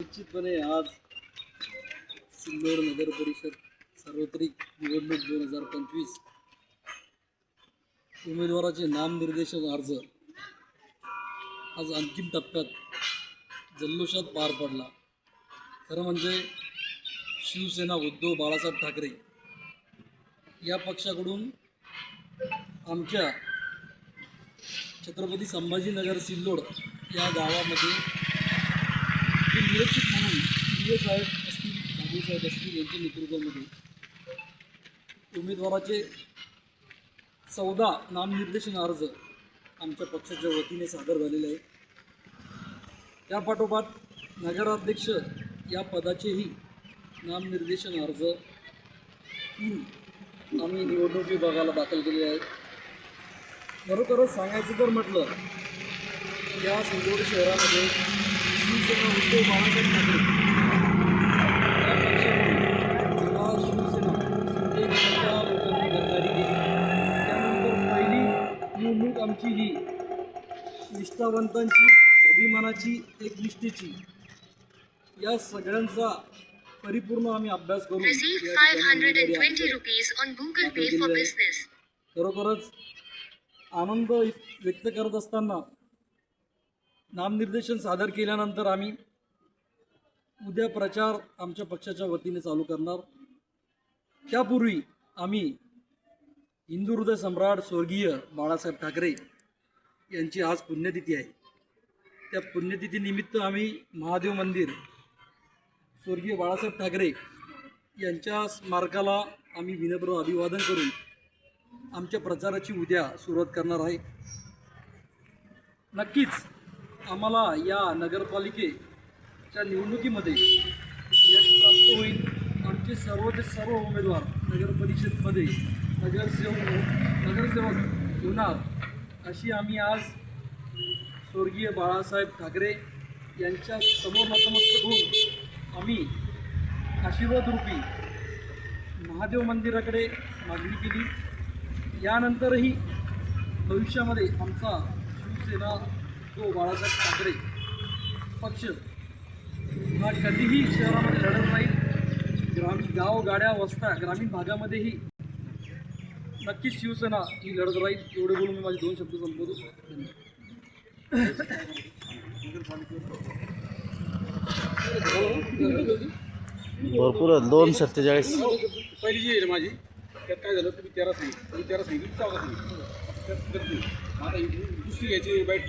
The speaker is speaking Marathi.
निश्चितपणे आज सिल्लोड नगर परिषद सार्वत्रिक निवडणूक दोन हजार पंचवीस उमेदवाराचे नामनिर्देशन अर्ज. आज अंतिम टप्प्यात जल्लोषात पार पडला. खरं म्हणजे शिवसेना उद्धव बाळासाहेब ठाकरे या पक्षाकडून आमच्या छत्रपती संभाजीनगर सिल्लोड या गावामध्ये निरक्षित निरीक्षक म्हणून ए साहेब असतील बाबूसाहेब असतील यांच्या नेतृत्वामध्ये उमेदवाराचे चौदा नामनिर्देशन अर्ज आमच्या पक्षाच्या वतीने सादर झालेले आहे त्यापाठोपाठ नगराध्यक्ष या पदाचेही नामनिर्देशन अर्ज आम्ही निवडणूक विभागाला दाखल केले आहेत. खरोखरच सांगायचं जर म्हटलं या सिंधुदुर्ग शहरामध्ये शिवसेना उद्धव बाळासाहेब ठाकरे या पक्षाकडून जेव्हा शिवसेना शिंदे गटाच्या लोकांनी गद्दारी केली त्यानंतर पहिली निवडणूक आमची ही निष्ठावंतांची एकनिष्ठेची या सगळ्यांचा परिपूर्ण आम्ही अभ्यास करून Receive या ठिकाणी उमेदवारी 520 अर्ज rupees on Google Pay for business. खरोखरच आनंद व्यक्त करत असताना नामनिर्देशन सादर केल्यानंतर आम्ही उद्या प्रचार आमच्या पक्षाच्या वतीने चालू करणार. त्यापूर्वी आम्ही हिंदू हृदय सम्राट स्वर्गीय बाळासाहेब ठाकरे यांची आज पुण्यतिथी आहे. त्या पुण्यतिथीनिमित्त आम्ही महादेव मंदिर स्वर्गीय बाळासाहेब ठाकरे यांच्या स्मारकाला आम्ही विनम्र अभिवादन करून आमच्या प्रचाराची उद्या सुरुवात करणार आहे. नक्कीच आम्हाला या नगरपालिकेच्या निवडणुकीमध्ये यश प्राप्त होईल. आमचे सर्वचे सर्व उमेदवार नगर परिषदमध्ये नगरसेवक नगरसेवक होणार अशी आम्ही आज स्वर्गीय बाळासाहेब ठाकरे यांच्या समोर नतमस्तक होऊन आम्ही आशीर्वाद रूपी महादेव मंदिराकडे मागणी केली. यानंतरही भविष्यामध्ये आमचा शिवसेना तो बाळासाहेब ठाकरे पक्ष हा कधीही शहरामध्ये लढत नाही. ग्रामीण गाव गाड्या वस्त्या ग्रामीण भागामध्येही नक्कीच शिवसेना ही लढत राहील. एवढे बोलून मी माझे दोन शब्द संपवतो. भरपूर दोन सत्तेचाळीस. पहिली जी आहे माझी त्यात काय झालं? तुम्ही तेरा सांगितलं. तुम्ही तेरा सांगितलं. चौदा सांगितलं. गर्दी आता दुसरी घ्यायची बाईट